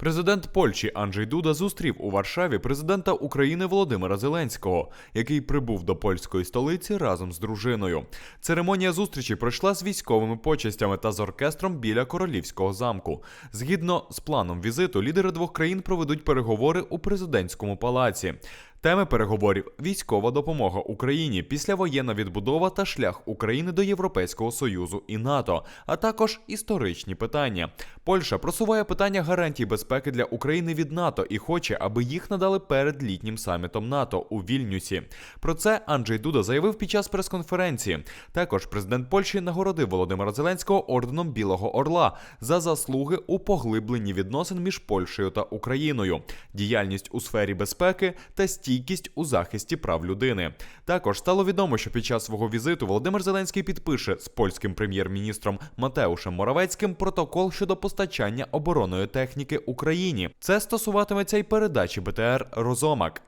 Президент Польщі Анджей Дуда зустрів у Варшаві президента України Володимира Зеленського, який прибув до польської столиці разом з дружиною. Церемонія зустрічі пройшла з військовими почестями та з оркестром біля королівського замку. Згідно з планом візиту, лідери двох країн проведуть переговори у президентському палаці. Теми переговорів: військова допомога Україні, післявоєнна відбудова та шлях України до Європейського Союзу і НАТО, а також історичні питання. Польща просуває питання гарантій безпеки для України від НАТО і хоче, аби їх надали перед літнім самітом НАТО у Вільнюсі. Про це Анджей Дуда заявив під час прес-конференції. Також президент Польщі нагородив Володимира Зеленського орденом Білого Орла за заслуги у поглибленні відносин між Польщею та Україною, діяльність у сфері безпеки та стійкість у захисті прав людини. Також стало відомо, що під час свого візиту Володимир Зеленський підпише з польським прем'єр-міністром Матеушем Моравецьким протокол щодо постачання оборонної техніки Україні. Це стосуватиметься й передачі БТР Розомак.